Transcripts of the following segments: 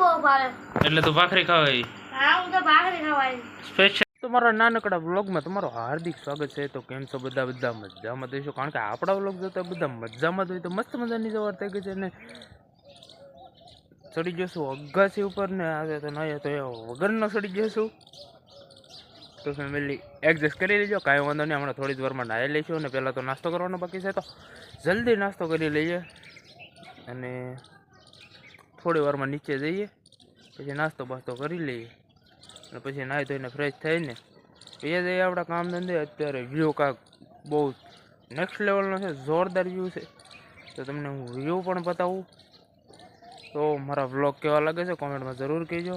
બહુ ભાવે. એટલે તું ભાખરી ખાવાય? હા હું તો ભાખરી ખવાય. સ્પેશિયલ તમારા નાનકડા વ્લોગમાં તમારું હાર્દિક સ્વાગત છે. તો કેમ છો બધા? બધા મજામાં દઈશું કારણ કે આપણા વ્લોગ જોતા બધા મજામાં જ તો મસ્ત મજાની સવાર થઈ ગઈ છે ને. ચડી જશું અગાસી ઉપર ને આજે તો નહીં તો એ વગરનો ચડી જશું. તો ફેમિલી એડજસ્ટ કરી લેજો. કાંઈ વાંધો નહીં હમણાં થોડી જ વારમાં નાહી લઈશું અને પહેલાં તો નાસ્તો કરવાનો બાકી છે. તો જલ્દી નાસ્તો કરી લઈએ. અને થોડી વારમાં નીચે જઈએ, પછી નાસ્તો બાસ્તો કરી લઈએ. અને પછી નાહી ધોઈને ફ્રેશ થઈને એ જઈએ આપણા કામ ધંધે અત્યારે વ્યૂ કાંક બહુ નેક્સ્ટ લેવલનો છે, જોરદાર વ્યૂ છે. તો તમને હું વ્યૂ પણ બતાવું. તો મારા વ્લોગ કેવા લાગે છે, કોમેન્ટમાં જરૂર કહેજો.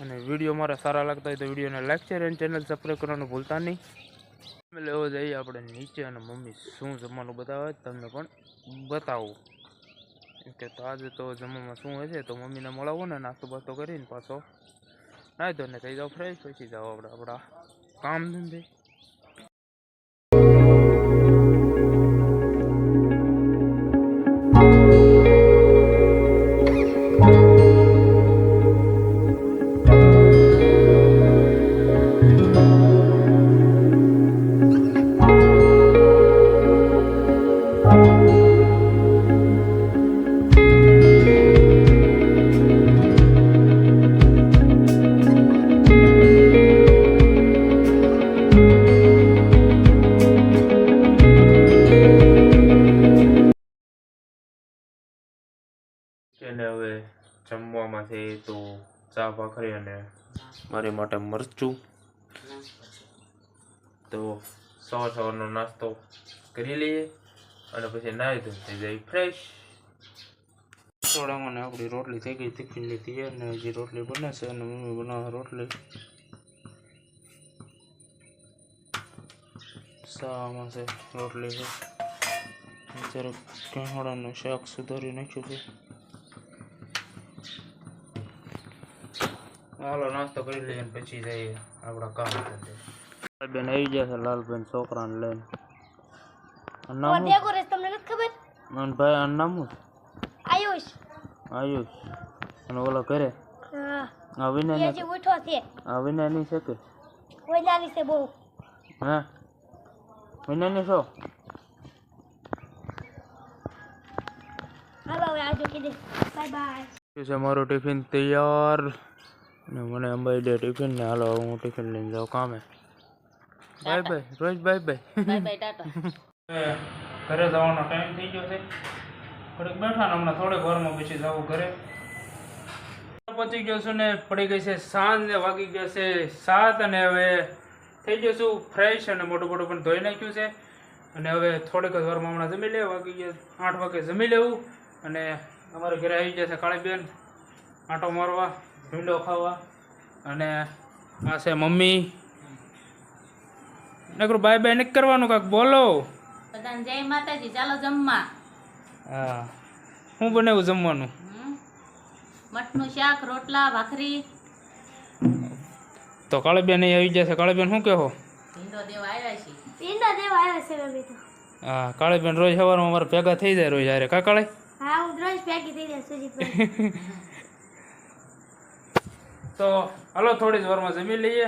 અને વીડિયો મારા સારા લાગતા હોય તો વિડીયોને લાઈક શેર અને ચેનલ સબસ્ક્રાઈબ કરવાનું ભૂલતા નહીં. લેવો જઈએ આપણે નીચે અને મમ્મી શું જમવાનું બતાવે તમને પણ બતાવું. કે તો આજે તો જમવામાં શું છે તો મમ્મીને મળાવો ને નાસ્તો બાસ્તો કરીને પાછો. નાહી ધોઈને થઈ જાઓ ફ્રેશ પછી જાઓ આપણે, આપણા કામ ધંધે. એને હવે જમવામાં છે તો ચા ભાખરી અને મારી માટે મરચું. તો સવાર સવારનો નાસ્તો કરી લઈએ અને પછી નાહી ધોઈ થઈ જાય ફ્રેશ થોડામાં આપણી રોટલી થઈ ગઈ ટિફિન લીધી અને હજી રોટલી બને છે અને મમ્મી બનાવે રોટલી. શામાં છે રોટલી છે. જરાક કેહોડાનું શાક સુધારી નાખ્યું છે. હાલો નાસ્તો કરી લઈએ પછી જઈએ આપણા કામ ધંધે. બેન આવી છે લાલબેન છોકરાને લઈને. તમને નથી ખબર? અને ભાઈ આનું નામ શું? આયુષ. આયુષ. અને ઓલો કરે હા. આ વિનાની હજી ઉઠો છે. આ વિનાની છે કે? કોઈ નાની છે બહુ. હા? વિનાની છો? હાલો આજો કીધે. Bye bye. છે મારું ટિફિન તૈયાર? અને મને અંબાઈ દે ટિફિન ને હાલો હું ટિફિન લઈને જાઉં કામે. બાય બાય રોજ bye bye bye bye Tata ઘરે જવાનો ટાઈમ થઈ ગયો છે. થોડીક બેઠા ને હમણાં થોડીક વારમાં પછી જવું ઘરે. પહોંચી ગયો છું ને પડી ગઈ છે સાંજ ને વાગી ગયો છે સાત અને હવે થઈ ગયો છું ફ્રેશ અને મોટું મોટું પણ ધોઈ નાખ્યું છે. અને હવે થોડીક જ વારમાં હમણાં જમી લે વાગી ગયા આઠ વાગે જમી લેવું. અને અમારે ઘરે આવી જશે કાળીબેન આંટો મારવા. ભીંડો ખાવા. અને આ છે મમ્મી. નકરું બાય બાય નક કરવાનું કાક બોલો. બધાને જય માતાજી ચાલો જમવા. હા. હું બનાવ્યું જમવાનું? હમ. મઠનું શાક રોટલા ભાખરી. તો કાળબેન અહીં આવી જશે. કાળીબેન શું કહો? ભીંડો દેવા આવ્યા છે. પીંડા દેવા આવ્યા છે અમે તો. હા કાળીબેન રોજ સવારમાં અમારે ભેગા થઈ જાય રોજ હારે. કા કાળે? હા હું રોજ ભેગી થઈ જાય સુજીત તો હાલો, થોડી જ વારમાં જમી લઈએ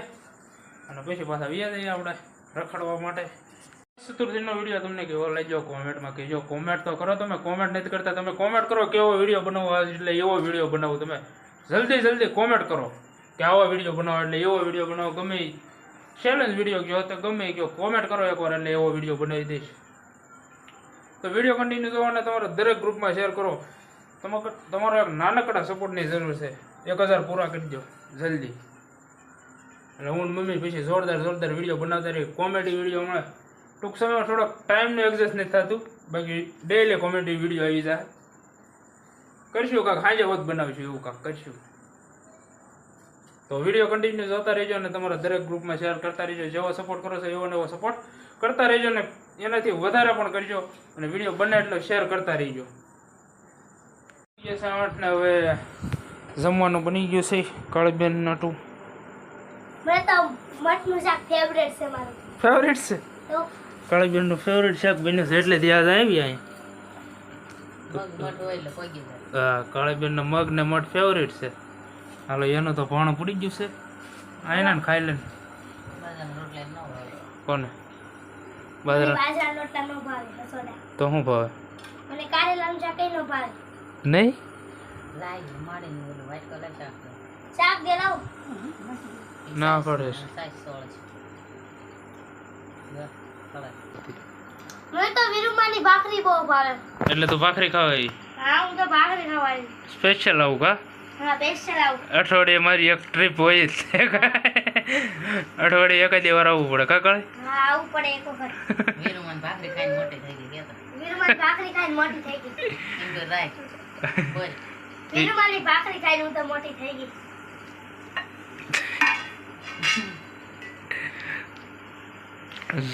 અને પછી પાછા વ્યા જઈએ આપણે રખડવા માટે. ચતુર્થીનો વીડિયો તમને કેવો લાગ્યો? કોમેન્ટમાં કહેજો. કોમેન્ટ તો કરો તમે, કોમેન્ટ નથી કરતા. તમે કોમેન્ટ કરો કેવો વીડિયો બનાવો એટલે એવો વીડિયો બનાવો. તમે જલ્દી જલ્દી કોમેન્ટ કરો કે આવો વીડિયો બનાવો એટલે એવો વીડિયો બનાવો. ગમે ચેલેન્જ વીડિયો ગયો તો ગમે ગયો. કોમેન્ટ કરો એકવાર એટલે એવો વીડિયો બનાવી દઈશ. તો વીડિયો કન્ટિન્યુ જોવાને તમારા દરેક ગ્રુપમાં શેર કરો. તમારો તમારો એક નાનકડા સપોર્ટની જરૂર છે. એક હજાર પૂરા કરી દો જલ્દી. એટલે હું મમ્મી પછી જોરદાર જોરદાર વીડિયો બનાવતા રહી કોમેડી વીડિયો મળે ટૂંક સમયમાં થોડોક ટાઈમનું એડજસ્ટ નથી થતું. બાકી ડેઈલી કોમેડી વીડિયો આવી જાય. કરશું કાંક હાજે વખત બનાવીશું એવું કાંક કરશું. તો વીડિયો કન્ટિન્યુ જોતા રહેજો અને તમારા દરેક ગ્રુપમાં શેર કરતા રહેજો. જેવો સપોર્ટ કરો છો એવો એવો સપોર્ટ કરતા રહેજો ને એનાથી વધારે પણ કરજો અને વીડિયો બને એટલો શેર કરતા રહેજો. હવે જમવાનું બની ગયું છે કળબેન નટુ. મને તો મઠનું શાક ફેવરેટ છે મારું. ફેવરેટ છે? તો? કાળીબેનનું ફેવરેટ શાક બને છે એટલે ત્યાં જ આવી અહીં. હા કાળીબેનનો મગ ને મઠ ફેવરેટ છે. હાલો એનું તો ભાણું પડી ગયું છે. આયના ને ખાઈ લે ને. બાજરાના રોટલા ન હોય કોને? બાજરા તો શું ભાવે? મને કારેલાનું શાક ય ભાવે. નહીં? લાઈ માડીને ઓલું વાઈટ કલર શાક. શાક દે લાવ ના પડે છે. સાઈઝ સોળ છે. મને તો વિરુમાની ભાખરી બહુ ભાવે. એટલે તું ભાખરી ખાવાય? હા હું તો ભાખરી ખાવાય. સ્પેશિયલ આવું કા? અઠવાડિયે મારી એક ટ્રીપ હોય જ. અઠવાડિયે એક જ વાર આવવું પડે કા કાળે હા આવું પડે એક વખત. વીરુમાની ભાખરી ખાઈને મોટી થઈ ગઈ કહેતા. વિરુમાની ભાખરી ખાઈને મોટી થઈ ગઈ. એમ તો બોલ. વિરુમાની ભાખરી ખાઈને હું તો મોટી થઈ ગઈ.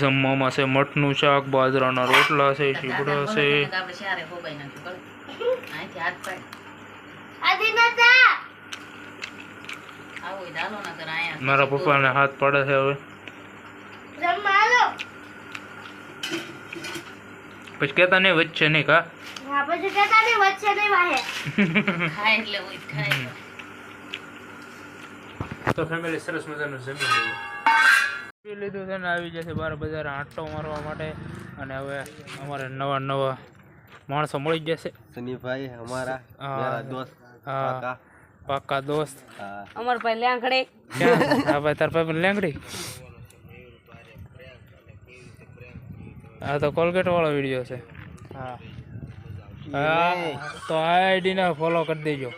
જમવામાં છે મઠનું શાક બાજરાના રોટલા છે ચીબડા દાદા છે. મારા પપ્પાને હાથ પાડે છે હવે. પછી કેતા નહીં વચ્ચે નહીં કા બાબાજી કહેતા ને વચ્ચે નહીં વાહે. ખાય એટલે હોય ખાય. તો ફેમિલી સરસ મજાનું જમી લીધું. લીધું છે ને આવી જશે બાર બજાર આંટો મારવા માટે. અને હવે અમારે નવા નવા માણસો મળી જશે. સનીભાઈ અમારા દોસ્ત હા. પાકા દોસ્ત. અમાર ભાઈ લેંગડે હા ભાઈ તાર ભાઈ લેંગડી આ તો કોલગેટ વાળો વીડિયો છે. હા. હા તો આઈડી ને ફોલો કરી દેજો.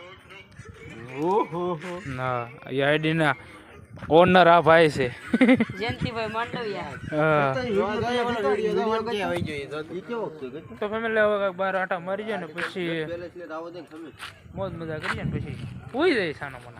ના એ ઓનર આ ભાઈ છે. તો ફેમિલી હવે બાર આટા મારી જાય ને પછી મોજ મજા કરીએ ને પછી. પૂછી જાય સાનો મને.